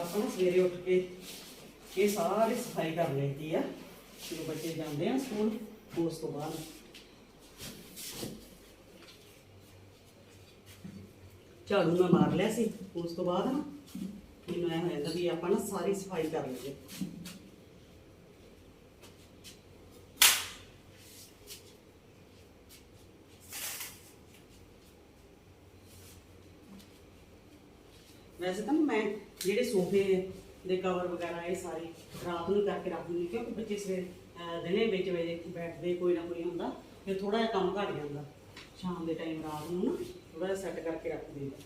ਆਪਾਂ ਨੂੰ ਸਵੇਰੇ ਉੱਠ ਕੇ ਇਹ ਸਾਰੀ ਸਫ਼ਾਈ ਕਰ ਲੈਂਦੀ ਆ। ਜਦੋਂ ਬੱਚੇ ਜਾਂਦੇ ਆ ਸਕੂਲ, ਉਸ ਤੋਂ ਬਾਅਦ। ਝਾੜੂ ਮੈਂ ਮਾਰ ਲਿਆ ਸੀ, ਉਸ ਤੋਂ ਬਾਅਦ ਮੈਨੂੰ ਐ ਹੋ ਜਾਂਦਾ ਵੀ ਆਪਾਂ ਨਾ ਸਾਰੀ ਸਫ਼ਾਈ ਕਰ ਲਈਏ। ਵੈਸੇ ਤਾਂ ਮੈਂ ਜਿਹੜੇ ਸੋਫੇ ਦੇ ਕਵਰ ਵਗੈਰਾ ਇਹ ਸਾਰੇ ਰਾਤ ਨੂੰ ਕਰਕੇ ਰੱਖ ਦਿੰਦੀ ਕਿਉਂਕਿ ਬੱਚੇ ਸਵੇਰ ਦਿਨੇ ਵਿੱਚ ਵੇ- ਬੈਠਦੇ, ਕੋਈ ਨਾ ਕੋਈ ਹੁੰਦਾ, ਫਿਰ ਥੋੜਾ ਜਿਹਾ ਕੰਮ ਘਟ ਜਾਂਦਾ। ਸ਼ਾਮ ਦੇ ਟਾਈਮ ਰਾਤ ਨੂੰ ਨਾ ਥੋੜਾ ਜਿਹਾ ਸੈੱਟ ਕਰਕੇ ਰੱਖ ਦਿੰਦਾ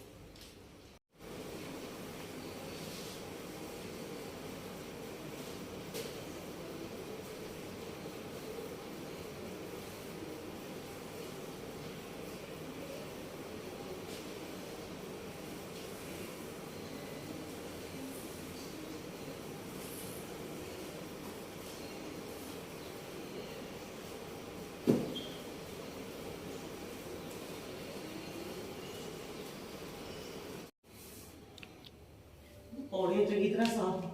ਪੌੜੀਆਂ ਚੰਗੀ ਤਰ੍ਹਾਂ ਸਾਫ਼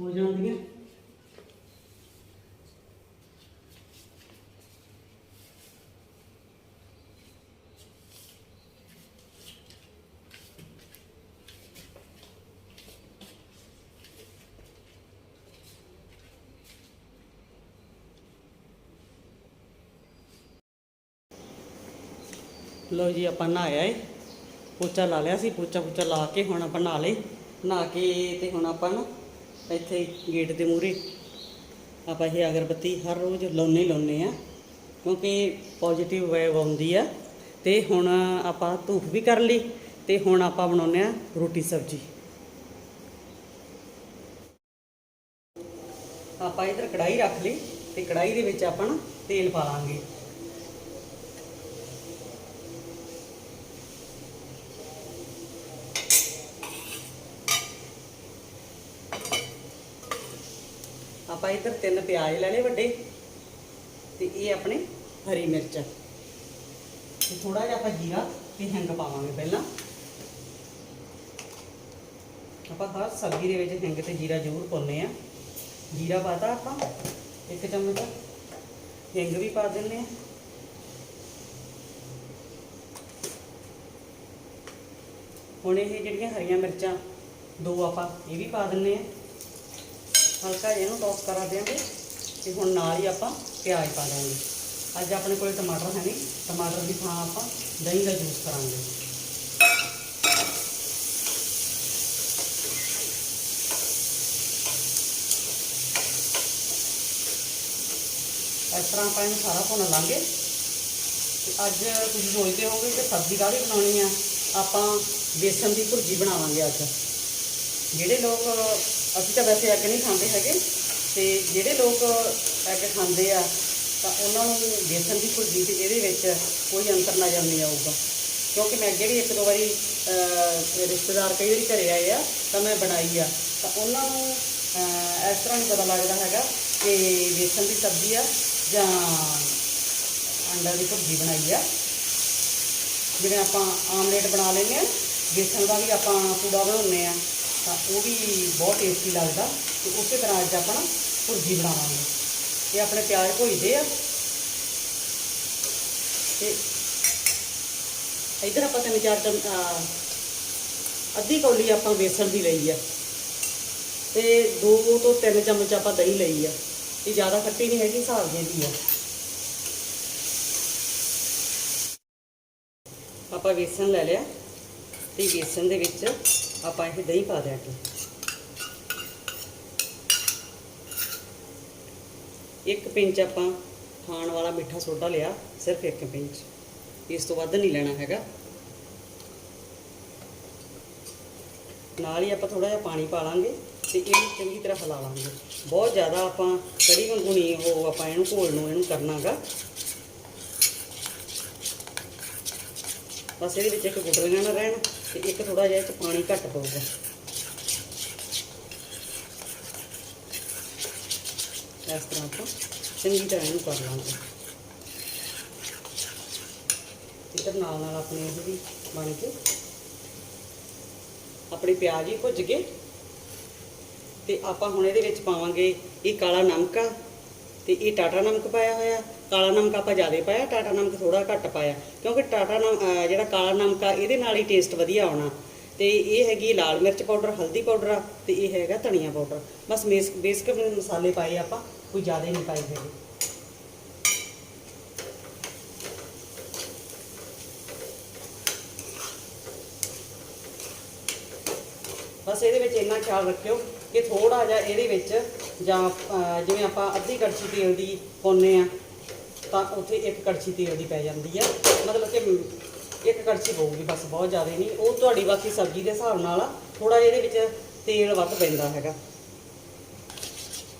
ਹੋ ਜਾਂਦੀਆਂ। ਲੋ ਜੀ, ਆਪਾਂ ਨਹਾਇਆ ਏ। ਪੋਚਾ ਲਾ ਲਿਆ ਸੀ ਪੋਚਾ ਪੋਚਾ ਲਾ ਕੇ ਹੁਣ ਆਪਾਂ ਨਹਾ ਲਏ। ਨਹਾ ਕੇ ਤੇ ਹੁਣ ਆਪਾਂ ਨਾ ਇੱਥੇ ਗੇਟ ਦੇ ਮੂਹਰੇ ਆਪਾਂ ਇਹ ਅਗਰਬੱਤੀ ਹਰ ਰੋਜ਼ ਲਾਉਣੇ ਲਾਉਣੇ ਆ, ਕਿਉਂਕਿ ਪੋਜ਼ਿਟਿਵ ਵੇਵ ਆਉਂਦੀ ਆ ਤੇ ਹੁਣ ਆਪਾਂ ਧੂਫ ਵੀ ਕਰ ਲਈ ਤੇ ਹੁਣ ਆਪਾਂ ਬਣਾਉਨੇ ਆ ਰੋਟੀ ਸਬਜ਼ੀ। ਆਪਾਂ ਇਧਰ ਕੜਾਈ ਰੱਖ ਲਈ ਤੇ ਕੜਾਈ ਦੇ ਵਿੱਚ ਆਪਾਂ ਤੇਲ ਪਾ ਲਾਂਗੇ। ਆਪਾਂ ਇੱਧਰ ਤਿੰਨ ਪਿਆਜ਼ ਲੈ ਲਏ ਵੱਡੇ ਤੇ ਇਹ ਆਪਣੇ ਹਰੀ ਮਿਰਚ। ਤੇ ਥੋੜਾ ਜਿਹਾ ਆਪਾਂ ਜੀਰਾ ਤੇ ਹਿੰਗ ਪਾਵਾਂਗੇ ਪਹਿਲਾਂ। ਆਪਾਂ ਹਰ ਸਬਜ਼ੀ ਦੇ ਵਿੱਚ ਹਿੰਗ ਤੇ ਜੀਰਾ ਜ਼ਰੂਰ ਪਾਉਂਦੇ ਆ ਜੀਰਾ ਪਾਤਾ ਆਪਾਂ, ਇੱਕ ਚਮਚ ਹਿੰਗ ਵੀ ਪਾ ਦਿੰਨੇ ਆ ਹੁਣ ਇਹ ਜਿਹੜੀਆਂ ਹਰੀਆਂ ਮਿਰਚਾਂ, ਦੋ ਆਪਾਂ ਇਹ ਵੀ ਪਾ ਦਿੰਨੇ ਆ ਹਲਕਾ ਜਿਹਾ ਇਹਨੂੰ ਟੌਸ ਕਰਾ ਦਿਆਂਗੇ ਤੇ ਹੁਣ ਨਾਲ ਹੀ ਆਪਾਂ ਪਿਆਜ਼ ਪਾ ਦਾਂਗੇ। ਅੱਜ ਆਪਣੇ ਕੋਲ ਟਮਾਟਰ ਹੈ ਨਹੀਂ, ਟਮਾਟਰ ਦੀ ਥਾਂ ਆਪਾਂ ਦਹੀਂ ਦਾ ਜੂਸ ਕਰਾਂਗੇ। ਇਸ ਤਰ੍ਹਾਂ ਆਪਾਂ ਇਹਨੂੰ ਸਾਰਾ ਭੁੰਨ ਲਾਂਗੇ। ਅੱਜ ਤੁਸੀਂ ਸੋਚਦੇ ਹੋਵੋਗੇ ਕਿ ਸਬਜ਼ੀ ਕਾਹਦੀ ਬਣਾਉਣੀ ਆ? ਆਪਾਂ ਬੇਸਨ ਦੀ ਭੁਰਜੀ ਬਣਾਵਾਂਗੇ ਅੱਜ। ਜਿਹੜੇ ਲੋਕ ਅਸੀਂ ਤਾਂ ਵੈਸੇ ਐਗ ਨਹੀਂ ਖਾਂਦੇ ਹੈਗੇ। ਤੇ ਜਿਹੜੇ ਲੋਕ ਐਗ ਖਾਂਦੇ ਆ, ਤਾਂ ਉਹਨਾਂ ਨੂੰ ਬੇਸਣ ਦੀ ਭੁਰਜੀ ਤੇ ਇਹਦੇ ਵਿੱਚ ਕੋਈ ਅੰਤਰ ਨਜ਼ਰ ਨਹੀਂ ਆਊਗਾ। ਕਿਉਂਕਿ ਮੈਂ ਅੱਗੇ ਵੀ ਇੱਕ ਦੋ ਵਾਰੀ ਰਿਸ਼ਤੇਦਾਰ ਕਈ ਵਾਰੀ ਘਰੇ ਆਏ ਆ, ਤਾਂ ਮੈਂ ਬਣਾਈ ਆ। ਤਾਂ ਉਹਨਾਂ ਨੂੰ ਇਸ ਤਰ੍ਹਾਂ ਨਹੀਂ ਪਤਾ ਲੱਗਦਾ ਹੈਗਾ ਕਿ ਬੇਸਣ ਦੀ ਸਬਜ਼ੀ ਆ ਜਾਂ ਅੰਡਾ ਦੀ ਭੁਰਜੀ ਬਣਾਈ ਆ। ਜਿਵੇਂ ਆਪਾਂ ਆਮਲੇਟ ਬਣਾ ਲੈਂਦੇ ਆ ਬੇਸਣ ਦਾ ਵੀ ਆਪਾਂ ਪੂੜਾ ਬਣਾਉਂਦੇ ਆ। ਤਾਂ ਉਹ ਵੀ ਬਹੁਤ ਟੇਸਟੀ ਲੱਗਦਾ। ਤੇ ਉਸੇ ਤਰ੍ਹਾਂ ਅੱਜ ਆਪਾਂ ਨਾ ਭੁਰਜੀ ਬਣਾਵਾਂਗੇ। ਇਹ ਆਪਣੇ ਪਿਆਜ਼ ਭੁੱਜਦੇ ਆ। ਤੇ ਇਧਰ ਆਪਾਂ ਤਿੰਨ ਚਾਰ ਚਮ ਅੱਧੀ ਕੌਲੀ ਆਪਾਂ ਬੇਸਣ ਦੀ ਲਈ ਆ। ਤੇ ਦੋ ਤੋਂ ਤਿੰਨ ਚਮਚ ਆਪਾਂ ਦਹੀਂ ਲਈ ਆ। ਇਹ ਜ਼ਿਆਦਾ ਖੱਟੀ ਨਹੀਂ ਹੈਗੀ, ਹਿਸਾਬ ਜੇ ਦੀ ਆ। ਆਪਾਂ ਬੇਸਣ ਲੈ ਲਿਆ। ਤੇ ਬੇਸਣ ਦੇ ਵਿੱਚ ਆਪਾਂ ਇਹ ਦਹੀਂ ਪਾ ਦਿਆਂਗੇ ਇੱਕ ਪਿੰਚ ਆਪਾਂ ਖਾਣ ਵਾਲਾ ਮਿੱਠਾ ਸੋਡਾ ਲਿਆ, ਸਿਰਫ ਇੱਕ ਪਿੰਚ। ਇਸ ਤੋਂ ਵੱਧ ਨਹੀਂ ਲੈਣਾ ਹੈਗਾ। ਨਾਲ ਹੀ ਆਪਾਂ ਥੋੜਾ ਜਿਹਾ ਪਾਣੀ ਪਾ ਲਾਂਗੇ ਤੇ ਇਹਨੂੰ ਚੰਗੀ ਤਰ੍ਹਾਂ ਹਿਲਾ ਲਾਂਗੇ। ਬਹੁਤ ਜ਼ਿਆਦਾ ਆਪਾਂ ਕੜੀ ਵਾਂਗੂ ਨਹੀਂ ਉਹ ਆਪਾਂ ਇਹਨੂੰ ਘੋਲ ਨੂੰ ਇਹਨੂੰ ਕਰਨਾਗਾ। ਬਸ ਇਹਦੇ ਵਿੱਚ ਇੱਕ ਗੁੱਟਲੀਆਂ ਨਾ ਰਹਿਣ। ਤੇ ਇੱਕ ਥੋੜਾ ਜਿਹਾ ਇਹ 'ਚ ਪਾਣੀ ਘੱਟ ਪਊਗਾ। ਇਸ ਤਰ੍ਹਾਂ ਆਪਾਂ ਚੰਗੀ ਤਰ੍ਹਾਂ ਇਹਨੂੰ ਕਰ ਲਾਂਗੇ। ਇੱਧਰ ਨਾਲ ਨਾਲ ਆਪਣੇ ਇਹ ਵੀ ਬਣ ਕੇ ਆਪਣੇ ਪਿਆਜ਼ ਹੀ ਭੁੱਜ ਗਏ। ਤੇ ਆਪਾਂ ਹੁਣ ਇਹਦੇ ਵਿੱਚ ਪਾਵਾਂਗੇ ਇਹ ਕਾਲਾ ਨਮਕ ਆ ਤੇ ਇਹ ਟਾਟਾ ਨਮਕ ਪਾਇਆ ਹੋਇਆ। ਕਾਲਾ ਨਮਕ ਆਪਾਂ ਜ਼ਿਆਦਾ ਪਾਇਆ, ਟਾਟਾ ਨਮਕ ਥੋੜਾ ਘੱਟ ਪਾਇਆ, ਕਿਉਂਕਿ ਟਾਟਾ ਨਮ ਜਿਹੜਾ ਕਾਲਾ ਨਮਕ ਆ, ਇਹਦੇ ਨਾਲ ਹੀ ਟੇਸਟ ਵਧੀਆ ਆਉਣਾ। ਤੇ ਇਹ ਹੈਗੀ ਲਾਲ ਮਿਰਚ ਪਾਊਡਰ, ਹਲਦੀ ਪਾਊਡਰ ਆ, ਤੇ ਇਹ ਹੈਗਾ ਧਨੀਆ ਪਾਊਡਰ। ਬਸ ਬੇਸ, ਬੇਸਿਕ ਮਸਾਲੇ ਪਾਏ ਆਪਾਂ, ਕੋਈ ਜ਼ਿਆਦਾ ਨਹੀਂ ਪਾਏ ਹੈਗੇ। ਬਸ ਇਹਦੇ ਵਿੱਚ ਇੰਨਾ ਖਿਆਲ ਰੱਖਿਓ ਕਿ ਥੋੜਾ ਜਿਹਾ ਇਹਦੇ ਵਿੱਚ ਜਾਂ ਜਿਵੇਂ ਆਪਾਂ ਅੱਧੀ ਕੜਛੀ ਤੇਲ ਦੀ ਪਾਉਂਦੇ ਆ ਤਾਂ ਉੱਥੇ ਇੱਕ ਕੜਛੀ ਤੇਲ ਦੀ ਪੈ ਜਾਂਦੀ ਆ। ਮਤਲਬ ਕਿ ਇੱਕ ਕੜਛੀ ਪਊਗੀ ਬਸ ਬਹੁਤ ਜ਼ਿਆਦਾ ਨਹੀਂ। ਉਹ ਤੁਹਾਡੀ ਬਾਕੀ ਸਬਜ਼ੀ ਦੇ ਹਿਸਾਬ ਨਾਲ ਆ ਥੋੜਾ ਇਹਦੇ ਵਿੱਚ ਤੇਲ ਵੱਧ ਪੈਂਦਾ ਹੈਗਾ।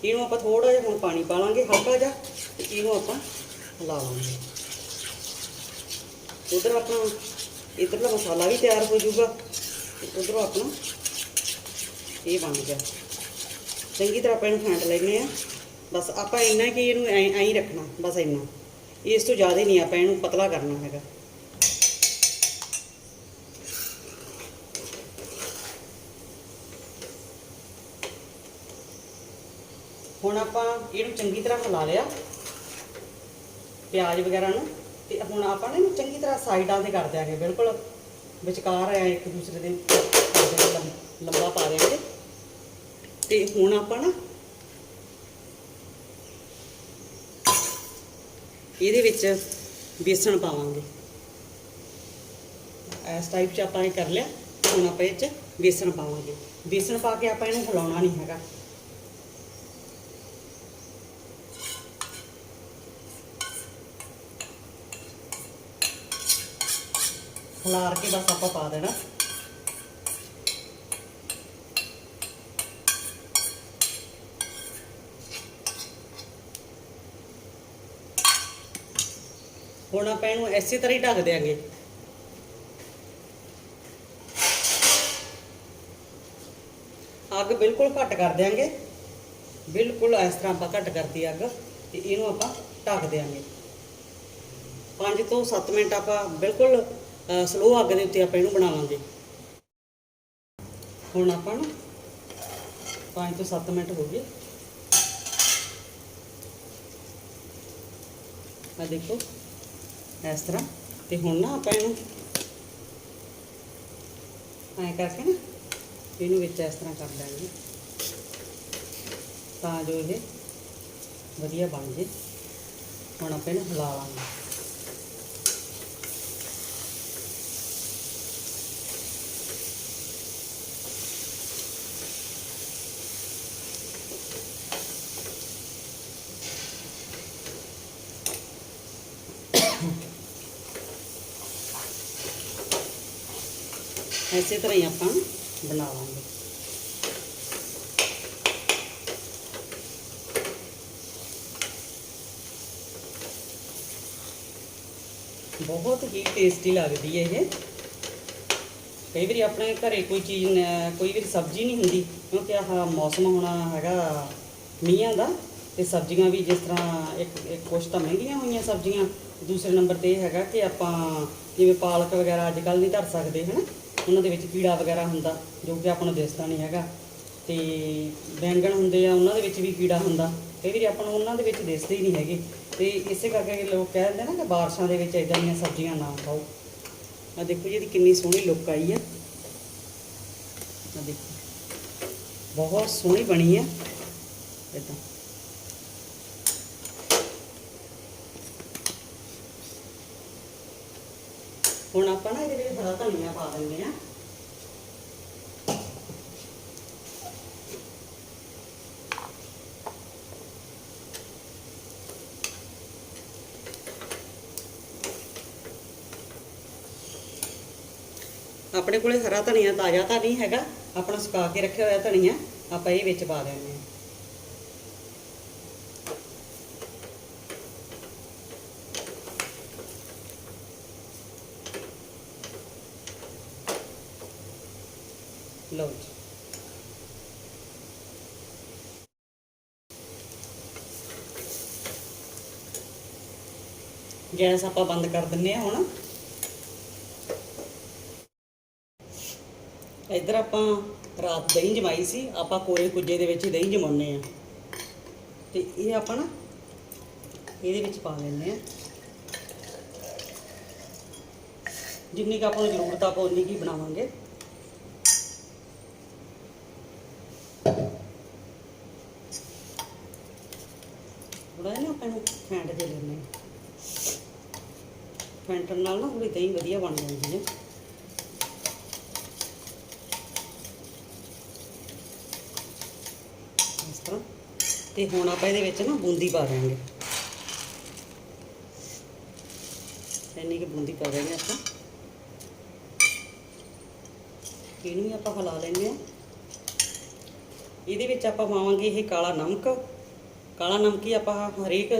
ਇਹਨੂੰ ਆਪਾਂ ਥੋੜਾ ਜਿਹਾ ਹੁਣ ਪਾਣੀ ਪਾ ਲਾਂਗੇ, ਹਲਕਾ ਜਿਹਾ, ਤੇ ਇਹਨੂੰ ਆਪਾਂ ਹਿਲਾ ਲਾਂਗੇ। ਉਧਰ ਆਪਣਾ ਇਧਰਲਾ ਮਸਾਲਾ ਵੀ ਤਿਆਰ ਹੋ ਜਾਊਗਾ। ਤੇ ਉਧਰੋਂ ਆਪਣਾ ਇਹ ਬਣ ਗਿਆ। ਚੰਗੀ ਤਰ੍ਹਾਂ ਆਪਾਂ ਇਹਨੂੰ ਫੈਂਟ ਲੈਨੇ ਆ ਬਸ ਆਪਾਂ ਇੰਨਾ ਕਿ ਇਹਨੂੰ ਐਂ ਐਂ ਹੀ ਰੱਖਣਾ, ਬਸ ਇੰਨਾ। ਇਸ ਤੋਂ ਜ਼ਿਆਦਾ ਨਹੀਂ ਆਪਾਂ ਇਹਨੂੰ ਪਤਲਾ ਕਰਨਾ ਹੈਗਾ। ਹੁਣ ਆਪਾਂ ਇਹਨੂੰ ਚੰਗੀ ਤਰ੍ਹਾਂ ਮਿਲਾ ਲਿਆ, ਪਿਆਜ਼ ਵਗੈਰਾ ਨੂੰ, ਤੇ ਹੁਣ ਆਪਾਂ ਨਾ ਇਹਨੂੰ ਚੰਗੀ ਤਰ੍ਹਾਂ ਸਾਈਡਾਂ ਤੇ ਕਰ ਦਿਆਂਗੇ, ਬਿਲਕੁਲ ਵਿਚਕਾਰ ਆ ਇੱਕ ਦੂਸਰੇ ਦੇ, ਲੰਬਾ ਪਾ ਦਿਆਂਗੇ। ਤੇ ਹੁਣ ਆਪਾਂ ਨਾ ਇਹਦੇ ਵਿੱਚ ਬੇਸਣ ਪਾਵਾਂਗੇ। ਇਸ ਟਾਈਪ ਚ ਆਪਾਂ ਇਹ ਕਰ ਲਿਆ, ਹੁਣ ਆਪਾਂ ਇਹ ਚ ਬੇਸਣ ਪਾਵਾਂਗੇ। ਬੇਸਣ ਪਾ ਕੇ ਆਪਾਂ ਇਹਨੂੰ ਹਿਲਾਉਣਾ ਨਹੀਂ ਹੈਗਾ। ਖਲਾਰ ਕੇ ਬਸ ਆਪਾਂ ਪਾ ਦੇਣਾ। ਹੁਣ ਆਪਾਂ ਇਹਨੂੰ ਇਸੇ ਤਰ੍ਹਾਂ ਹੀ ਢੱਕ ਦੇਾਂਗੇ ਅੱਗ ਬਿਲਕੁਲ ਘੱਟ ਕਰ ਦਿਆਂਗੇ। ਬਿਲਕੁਲ ਇਸ ਤਰ੍ਹਾਂ ਆਪਾਂ ਘੱਟ ਕਰਤੀ ਅੱਗ ਤੇ ਇਹਨੂੰ ਆਪਾਂ ਢੱਕ ਦਿਆਂਗੇ। 5 ਤੋਂ 7 ਮਿੰਟ ਆਪਾਂ ਬਿਲਕੁਲ ਸਲੋ ਅੱਗ ਦੇ ਉੱਤੇ ਆਪਾਂ ਇਹਨੂੰ ਬਣਾਵਾਂਗੇ। ਹੁਣ ਆਪਾਂ ਨੂੰ 5 ਤੋਂ 7 ਮਿੰਟ ਹੋ ਗਏ। ਆ ਦੇਖੋ। ਇਸ ਤਰ੍ਹਾਂ। ਤੇ ਹੁਣ ਨਾ ਆਪਾਂ ਇਹਨੂੰ ਐਂ ਕਰਕੇ ਨਾ ਇਹਨੂੰ ਵਿੱਚ ਇਸ ਤਰ੍ਹਾਂ ਕਰ ਦਾਂਗੇ ਤਾਂ ਜੋ ਇਹ ਵਧੀਆ ਬਣ ਜੇ। ਹੁਣ ਆਪਾਂ ਇਹਨੂੰ ਹਿਲਾ ਲਾਂਗੇ। ਇਸੇ ਤਰ੍ਹਾਂ ਹੀ ਆਪਾਂ ਬਣਾਵਾਂਗੇ ਬਹੁਤ ਹੀ ਟੇਸਟੀ ਲੱਗਦੀ ਹੈ ਇਹ। ਕਈ ਵਾਰੀ ਆਪਣੇ ਘਰੇ ਕੋਈ ਚੀਜ਼ ਨ- ਕੋਈ ਵੀ ਸਬਜ਼ੀ ਨਹੀਂ ਹੁੰਦੀ, ਕਿਉਂਕਿ ਆਹ ਮੌਸਮ ਹੋਣਾ ਹੈਗਾ ਮੀਂਹਾਂ ਦਾ, ਤੇ ਸਬਜ਼ੀਆਂ ਵੀ ਜਿਸ ਤਰ੍ਹਾਂ ਇੱਕ ਇੱਕ ਕੁਛ ਤਾਂ ਮਹਿੰਗੀਆਂ ਹੋਈਆਂ ਸਬਜ਼ੀਆਂ, ਦੂਸਰੇ ਨੰਬਰ ਤੇ ਇਹ ਹੈਗਾ ਕਿ ਆਪਾਂ ਜਿਵੇਂ ਪਾਲਕ ਵਗੈਰਾ ਅੱਜ ਕੱਲ ਨਹੀਂ ਧਰ ਸਕਦੇ, ਹਨਾ? ਉਹਨਾਂ ਦੇ ਵਿੱਚ ਕੀੜਾ ਵਗੈਰਾ ਹੁੰਦਾ, ਜੋ ਕਿ ਆਪਾਂ ਨੂੰ ਦਿਸਦਾ ਨਹੀਂ ਹੈਗਾ। ਤੇ ਬੈਂਗਣ ਹੁੰਦੇ ਆ, ਉਹਨਾਂ ਦੇ ਵਿੱਚ ਵੀ ਕੀੜਾ ਹੁੰਦਾ। ਕਈ ਵਾਰੀ ਆਪਾਂ ਨੂੰ ਉਹਨਾਂ ਦੇ ਵਿੱਚ ਦਿਸਦੇ ਹੀ ਨਹੀਂ ਹੈਗੇ। ਤੇ ਇਸੇ ਕਰਕੇ ਲੋਕ ਕਹਿ ਦਿੰਦੇ ਨਾ ਕਿ ਬਾਰਿਸ਼ਾਂ ਦੇ ਵਿੱਚ ਇਦਾਂ ਦੀਆਂ ਸਬਜ਼ੀਆਂ ਨਾ ਖਾਓ। ਆ ਦੇਖੋ ਜੀ, ਇਹਦੀ ਕਿੰਨੀ ਸੋਹਣੀ ਲੁੱਕ ਆਈ ਆ। ਆ ਦੇਖੋ। ਬਹੁਤ ਸੋਹਣੀ ਬਣੀ ਆ। ਇਦਾਂ ਹੁਣ ਆਪਾਂ ਨਾ ਇਹਦੇ ਵਿੱਚ ਹਰਾ ਧਨੀਆ ਪਾ ਦਿੰਦੇ ਆ ਆਪਣੇ ਕੋਲੇ ਹਰਾ ਧਨੀਆ ਤਾਜ਼ਾ ਤਾਂ ਨਹੀਂ ਹੈਗਾ, ਆਪਣਾ ਸੁਕਾ ਕੇ ਰੱਖਿਆ ਹੋਇਆ ਧਨੀਆ, ਆਪਾਂ ਇਹ ਵਿੱਚ ਪਾ ਦਿੰਦੇ ਹਾਂ। ਲਓ ਜੀ। ਗੈਸ ਆਪਾਂ ਬੰਦ ਕਰ ਦਿੰਨੇ ਆ ਹੁਣ। ਇੱਧਰ ਆਪਾਂ ਰਾਤ ਦਹੀਂ ਜਮਾਈ ਸੀ, ਆਪਾਂ ਕੋਰੇ ਕੁੱਜੇ ਦੇ ਵਿੱਚ ਦਹੀਂ ਜਮਾਉਨੇ ਆ। ਤੇ ਇਹ ਆਪਾਂ ਨਾ ਇਹਦੇ ਵਿੱਚ ਪਾ ਲੈਂਦੇ ਆ। ਜਿੰਨੀ ਕੁ ਆਪਾਂ ਨੂੰ ਜ਼ਰੂਰਤ ਆ ਆਪਾਂ ਉਨੀ ਕੀ ਬਣਾਵਾਂਗੇ। ਥੋੜਾ ਫੈਂਟ ਦੇ ਲੈਂਦੇ ਫੈਂਟਣ ਨਾਲ ਨਾ ਥੋੜੀ ਦਹੀਂ ਵਧੀਆ ਬਣ ਜਾਂਦੀ ਹੈ। ਇਸ ਤਰ੍ਹਾਂ। ਤੇ ਹੁਣ ਆਪਾਂ ਇਹਦੇ ਵਿੱਚ ਨਾ ਬੂੰਦੀ ਪਾ ਦਿਆਂਗੇ। ਇੰਨੀ ਕਿ ਬੂੰਦੀ ਪਾ ਦਿਆਂਗੇ ਆਪਾਂ। ਇਹਨੂੰ ਵੀ ਆਪਾਂ ਹਿਲਾ ਲੈਂਦੇ ਹਾਂ। ਇਹਦੇ ਵਿੱਚ ਆਪਾਂ ਪਾਵਾਂਗੇ ਇਹ ਕਾਲਾ ਨਮਕ। ਕਾਲਾ ਨਮਕ ਹੀ ਆਪਾਂ ਹਰੇਕ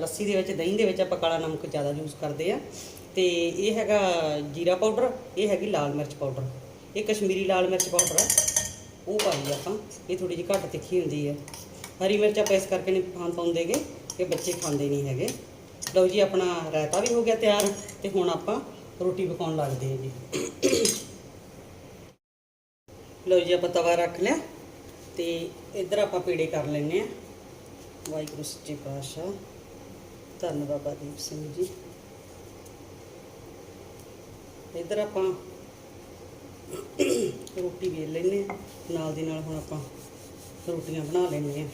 ਲੱਸੀ ਦੇ ਵਿੱਚ, ਦਹੀਂ ਦੇ ਵਿੱਚ ਆਪਾਂ ਕਾਲਾ ਨਮਕ ਜ਼ਿਆਦਾ ਯੂਜ਼ ਕਰਦੇ ਆ। ਤੇ ਇਹ ਹੈਗਾ ਜੀਰਾ ਪਾਊਡਰ, ਇਹ ਹੈਗੀ ਲਾਲ ਮਿਰਚ ਪਾਊਡਰ। ਇਹ ਕਸ਼ਮੀਰੀ ਲਾਲ ਮਿਰਚ ਪਾਊਡਰ ਆ। ਉਹ ਪਾਈ ਆਪਾਂ। ਇਹ ਥੋੜੀ ਜਿਹੀ ਘੱਟ ਤਿੱਖੀ ਹੁੰਦੀ ਹੈ ਹਰੀ ਮਿਰਚ ਆਪਾਂ ਇਸ ਕਰਕੇ ਨਹੀਂ ਖਾਣ ਪਾਉਂਦੇਗੇ ਕਿ ਬੱਚੇ ਖਾਂਦੇ ਨਹੀਂ ਹੈਗੇ। ਲਓ ਜੀ, ਆਪਣਾ ਰਾਇਤਾ ਵੀ ਹੋ ਗਿਆ ਤਿਆਰ, ਤੇ ਹੁਣ ਆਪਾਂ ਰੋਟੀ ਪਕਾਉਣ ਲੱਗਦੇ ਹਾਂ ਜੀ ਲਓ ਜੀ, ਆਪਾਂ ਤਵਾ ਰੱਖ ਲਿਆ। ਤੇ ਇੱਧਰ ਆਪਾਂ ਪੇੜੇ ਕਰ ਲੈਨੇ ਆ। ਵਾਹਿਗੁਰੂ ਸੱਚੇ ਪਾਤਸ਼ਾਹ, ਧੰਨ ਬਾਬਾ ਦੀਪ ਸਿੰਘ ਜੀ। ਇੱਧਰ ਆਪਾਂ ਰੋਟੀ ਵੇਲ ਲੈਨੇ ਆ ਨਾਲ ਦੀ ਨਾਲ ਹੁਣ ਆਪਾਂ ਰੋਟੀਆਂ ਬਣਾ ਲੈਨੇ ਆ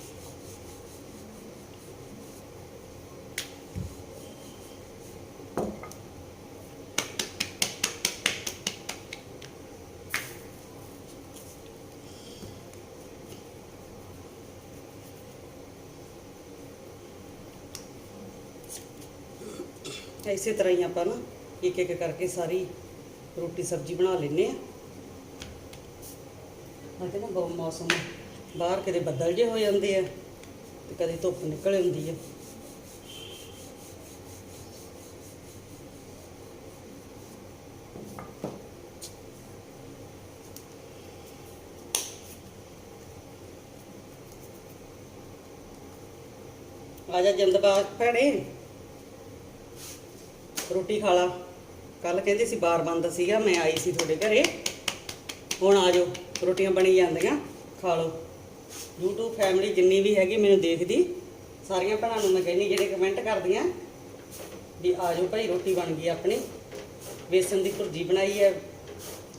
ਇਸੇ ਤਰ੍ਹਾਂ ਹੀ ਆਪਾਂ ਨਾ ਇੱਕ ਇੱਕ ਕਰਕੇ ਸਾਰੀ ਰੋਟੀ ਸਬਜ਼ੀ ਬਣਾ ਲੈਨੇ ਆ ਅੱਜ ਨਾ ਬਹੁਤ ਮੌਸਮ ਬਾਹਰ ਕਦੇ ਬੱਦਲ ਜੇ ਹੋ ਜਾਂਦੇ ਆ ਤੇ ਕਦੇ ਧੁੱਪ ਨਿਕਲ ਜਾਂਦੀ ਆ। ਆ ਜਾ ਜਲਦਬਾਜ਼ ਭੈਣੇ ਰੋਟੀ ਖਾ ਲਾ। ਕੱਲ ਕਹਿੰਦੇ ਸੀ ਬਾਰ ਬੰਦ ਸੀਗਾ, ਮੈਂ ਆਈ ਸੀ ਤੁਹਾਡੇ ਘਰੇ। ਹੁਣ ਆ ਜਾਓ, ਰੋਟੀਆਂ ਬਣੀ ਜਾਂਦੀਆਂ, ਖਾ ਲਓ। YouTube ਫੈਮਿਲੀ ਜਿੰਨੀ ਵੀ ਹੈਗੀ ਮੈਨੂੰ ਦੇਖਦੀ, ਸਾਰੀਆਂ ਭੈਣਾਂ ਨੂੰ ਮੈਂ ਕਹਿੰਦੀ, ਜਿਹੜੇ ਕਮੈਂਟ ਕਰਦੀਆਂ, ਵੀ ਆ ਜਾਓ ਭਾਈ, ਰੋਟੀ ਬਣ ਗਈ ਆਪਣੀ। ਬੇਸਨ ਦੀ ਭੁਰਜੀ ਬਣਾਈ ਹੈ,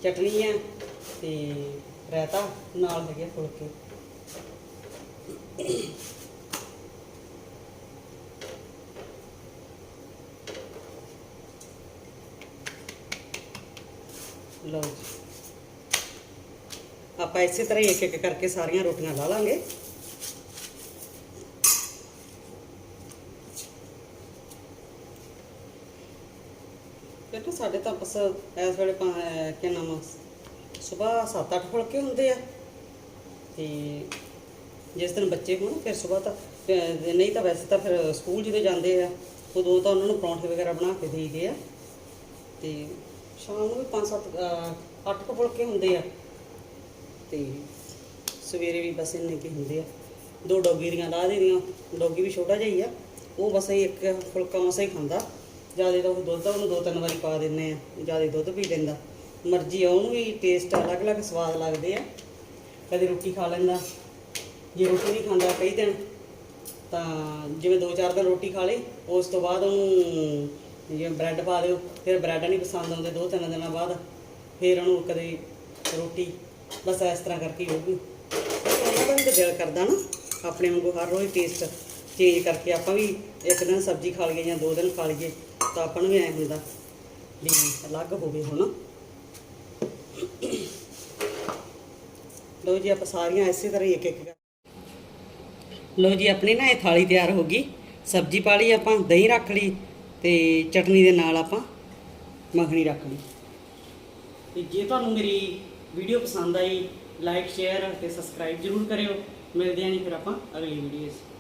ਚਟਨੀ ਹੈ ਤੇ ਰਾਇਤਾ ਨਾਲ ਹੈਗੇ ਫੁਲਕੇ। ਲਓ ਜੀ। ਆਪਾਂ ਇਸੇ ਤਰ੍ਹਾਂ ਹੀ ਇੱਕ ਇੱਕ ਕਰਕੇ ਸਾਰੀਆਂ ਰੋਟੀਆਂ ਲਾ ਲਾਂਗੇ। ਬੇਟਾ, ਸਾਡੇ ਤਾਂ ਬਸ ਇਸ ਵੇਲੇ ਪਾ ਕਿ ਨਾਮ ਸਵੇਰ 7-8 ਫੁਲਕੇ ਹੁੰਦੇ ਆ। ਤੇ ਜਿਸ ਦਿਨ ਬੱਚੇ ਹੋਣ, ਫਿਰ ਸਵੇਰ ਤਾਂ ਨਹੀਂ ਤਾਂ ਵੈਸੇ ਤਾਂ ਫਿਰ ਸਕੂਲ ਜਦੋਂ ਜਾਂਦੇ ਆ, ਉਦੋਂ ਤਾਂ ਉਹਨਾਂ ਨੂੰ ਪਰੌਂਠੇ ਵਗੈਰਾ ਬਣਾ ਕੇ ਦੇਈਦੇ ਆ। ਤੇ ਸ਼ਾਮ ਨੂੰ ਵੀ 5-7 8 ਕੁ ਫੁਲਕੇ ਹੁੰਦੇ ਆ। ਤੇ ਸਵੇਰੇ ਵੀ ਬਸ ਇੰਨੇ ਕੀ ਹੁੰਦੇ ਆ। ਦੋ ਡੋਗੀ ਦੀਆਂ ਲਾ ਦੇਦੀਆਂ ਡੋਗੀ ਵੀ ਛੋਟਾ ਜਿਹਾ ਹੀ ਆ। ਉਹ ਬਸ ਇਹ ਇੱਕ ਫੁਲਕਾ ਮਸਾ ਹੀ ਖਾਂਦਾ। ਜ਼ਿਆਦਾ ਤਾਂ ਉਹ ਦੁੱਧ ਉਹਨੂੰ ਦੋ ਤਿੰਨ ਵਾਰੀ ਪਾ ਦਿੰਨੇ ਆ। ਜ਼ਿਆਦਾ ਦੁੱਧ ਪੀ ਲੈਂਦਾ। ਮਰਜ਼ੀ ਆ, ਉਹਨੂੰ ਵੀ ਟੇਸਟ ਅਲੱਗ-ਅਲੱਗ ਸਵਾਦ ਲੱਗਦੇ ਆ। ਕਦੇ ਰੋਟੀ ਖਾ ਲੈਂਦਾ। ਜੇ ਰੋਟੀ ਨਹੀਂ ਖਾਂਦਾ ਕਈ ਦਿਨ, ਤਾਂ ਜਿਵੇਂ ਦੋ ਚਾਰ ਦਿਨ ਰੋਟੀ ਖਾ ਲਈ, ਉਸ ਤੋਂ ਬਾਅਦ ਉਹਨੂੰ ਜਿਵੇਂ ਬ੍ਰੈਡ ਪਾ ਦਿਓ, ਫਿਰ ਬ੍ਰੈਡ ਨਹੀਂ ਪਸੰਦ ਆਉਂਦੇ ਦੋ ਤਿੰਨ ਦਿਨਾਂ ਬਾਅਦ, ਫਿਰ ਉਹਨੂੰ ਕਦੇ ਰੋਟੀ, ਬਸ ਇਸ ਤਰ੍ਹਾਂ ਕਰਕੇ ਹੋਊਗੀ। ਉਹਨਾਂ ਦਾ ਵੀ ਦਿਲ ਕਰਦਾ ਨਾ, ਆਪਣੇ ਵਾਂਗੂ ਹਰ ਰੋਜ਼ ਟੇਸਟ ਚੇਂਜ ਕਰਕੇ ਆਪਾਂ ਵੀ ਇੱਕ ਦਿਨ ਸਬਜ਼ੀ ਖਾ ਲਈਏ ਜਾਂ ਦੋ ਦਿਨ ਖਾ ਲਈਏ, ਤਾਂ ਆਪਾਂ ਨੂੰ ਵੀ ਐਂ ਹੁੰਦਾ ਵੀ ਅਲੱਗ ਹੋਵੇ ਹੁਣ। ਲਓ ਜੀ, ਆਪਾਂ ਸਾਰੀਆਂ ਇਸੇ ਤਰ੍ਹਾਂ ਹੀ ਇੱਕ ਇੱਕ ਕਰ- ਲਓ ਜੀ, ਆਪਣੀ ਨਾ ਇਹ ਥਾਲੀ ਤਿਆਰ ਹੋ ਗਈ। ਸਬਜ਼ੀ ਪਾ ਲਈ ਆਪਾਂ, ਦਹੀਂ ਰੱਖ ਲਈ। ਤੇ ਚਟਨੀ ਦੇ ਨਾਲ ਆਪਾਂ ਮੱਖਣੀ ਰੱਖ ਲਈ। ਤੇ ਜੇ ਤੁਹਾਨੂੰ ਮੇਰੀ ਵੀਡੀਓ ਪਸੰਦ ਆਈ ਲਾਈਕ ਸ਼ੇਅਰ ਅਤੇ ਸਬਸਕ੍ਰਾਈਬ ਜਰੂਰ ਕਰਿਓ। ਮਿਲਦੇ ਆਂ ਜੀ ਫਿਰ ਆਪਾਂ ਅਗਲੀ ਵੀਡੀਓ 'ਚ।